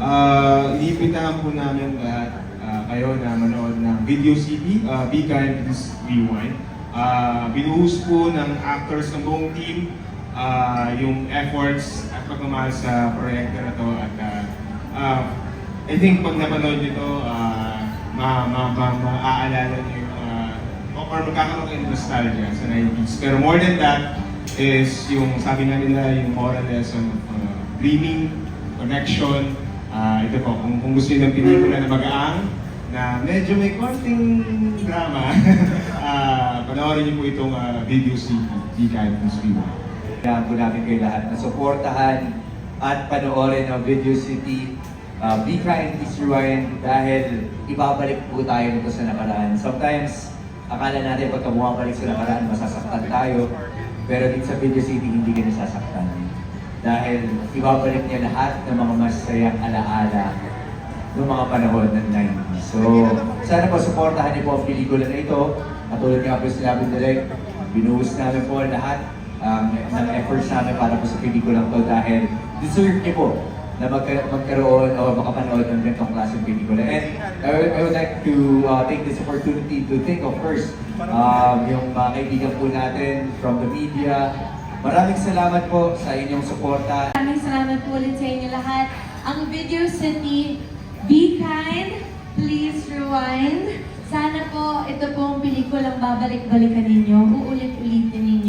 uh, iniimbitahan po namin lahat ah, kayo na manood ng video CD, uh, Be Kind, Please Rewind. Uh, binuhos po ng actors ng buong team ah, yung efforts at pagmamahal sa proyekto na to at ah, ah, I think pag napanood nyo to, ah, ma, ma, ma, maaalala nyo yung ah, or magkakaroon kayo ng nostalgia sa 90s. Pero more than that is yung sabi nga nila yung moral lesson of uh, dreaming, connection. Ah, ito po, kung, kung gusto niyo ng pelikula na magaang, na medyo may konting drama, ah panoorin niyo po itong ah, video si ng Streamer. Kailangan po namin kayo lahat na suportahan at panoorin ang Video City. Uh, be kind, please rewind dahil ibabalik po tayo nito sa nakaraan. Sometimes, akala natin pagka bumabalik sa nakaraan, masasaktan tayo. Pero dito sa Video City, hindi ka nasasaktan. Dahil ibabalik niya lahat ng mga masayang alaala noong mga panahon ng 90s. So, sana po supportahan niyo po ang pelikula na ito. Katulad nga po sinabi direct, binuhos namin po lahat um, ng efforts namin para po sa pelikulang to dahil deserve niyo po na magka- magkaroon o makapanood ng ganitong klaseng pelikula. And I would, I would like to uh, take this opportunity to thank of course um, yung mga kaibigan po natin from the media. Maraming salamat po sa inyong suporta. Maraming salamat po ulit sa inyo lahat. Ang Video City, be kind, please rewind. Sana po ito pong pelikulang babalik-balikan ninyo, uulit-ulitin ninyo.